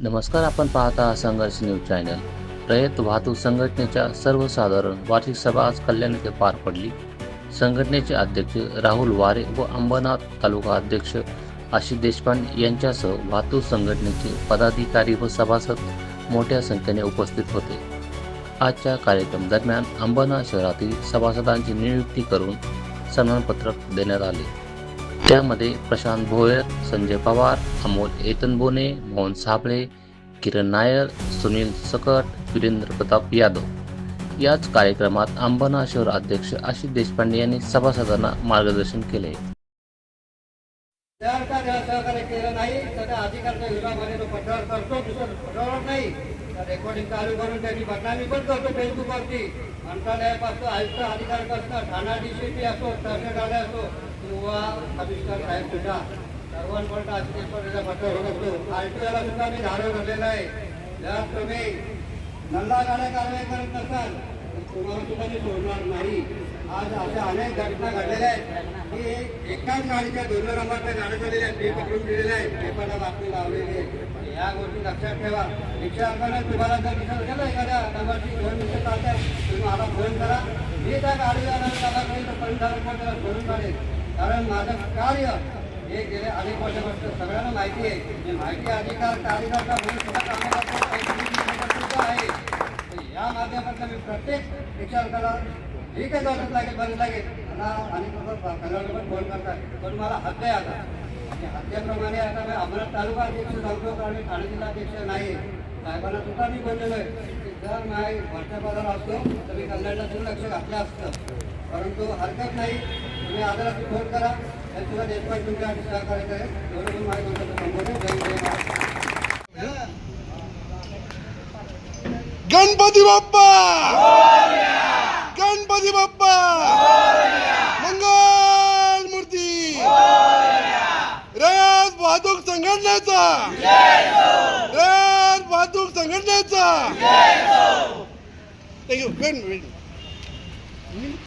नमस्कार आपण पाहता संघर्ष न्यूज चॅनल. रयत वाहतूक संघटनेच्या सर्वसाधारण वार्षिक सभा आज कल्याण येथे पार पडली. संघटनेचे अध्यक्ष राहुल वारे व अंबरनाथ तालुका अध्यक्ष आशिष देशपांडे यांच्यासह वाहतूक संघटनेचे पदाधिकारी व सभासद मोठ्या संख्येने उपस्थित होते. आजच्या कार्यक्रम दरम्यान अंबरनाथ शहरातील सभासदांची नियुक्ती करून सन्मानपत्रक देण्यात आले. त्यामध्ये प्रशांत भोयर संजय पवार अमोल एतनबोने मोहन साबळे किरण नायर सुनील सकट वीरेंद्र प्रताप यादव. याच कार्यक्रमात अंबना शहर अध्यक्ष आशिष देशपांडे यांनी सभासदांना मार्गदर्शन केले. सहकार्य केलं नाही अधिकारच्या विरोधामध्ये तो करतो दुसरं नाही. रेकॉर्डिंग चालू करून त्याची बदनामी पण करतो फेसबुकवरती. मंत्रालयापासून आयुक्त अधिकाऱ्यापासून ठाणा डीसीपी असो तहसीलदार असो किंवा कमिशनर साहेब सुद्धा. सर्वांपर्यंत अधिकाऱ्याच्या पत्र होत असतो आरटीओला सुद्धा मी धारण धरलेलं आहे. जर तुम्ही नल्ला गाड्या कारवाई करत नसाल तुम्हाला सुद्धा मी सोडणार नाही. आज अशा अनेक घटना घडलेल्या आहेत की एकाच गाडीच्या दोन नंबरच्या गाड्या झालेल्या आहेत ते पकडून दिलेले आहेत. पेपरला बातमी लावलेली आहे. या गोष्टी लक्षात ठेवा. रिक्षा असताना तुम्हाला जर दिसत असेल ना एखाद्या नंबरची दोन मिनिटं चालतात तुम्ही मला फोन करा. मी त्या गाडीवाला त्याला काही तर पंधरा रुपये त्याला सोडून काढेल कारण माझं कार्य हे गेले अनेक वर्षापासून सगळ्यांना माहिती आहे. मी माहिती अधिकार कार्यकर्ता म्हणून सुद्धा कामाला आहे. या माध्यमातून मी प्रत्येक रिक्षाला ठीक आहे गरज लागेल बरं लागेल. आणि कन्नड पण फोन करतात पण मला हद्द आहे आता. आणि हद्देप्रमाणे आता मी अमरावती तालुका अध्यक्ष सांगतो कारण मी ठाणे जिल्हाध्यक्ष नाही. साहेबांना सुद्धा मी बोललेलो आहे. की जर माझ्या वरच्या पदाला असतो तर मी कन्नडला दुर्लक्ष घातलं असतं. परंतु हरकत नाही. तुम्ही आदराची फोन करा. आणि तुला देशपांडे तुमच्यासाठी सहकार्य करेल. एवढं माझ्या दोघांचं संबोधन जय जय गणपती बाप्पा गणपती बाप्पा मंगल मूर्ती रयत वाहतूक संघटनेचा रयत वाहतूक संघटनेचा थँक्यू वेट वेट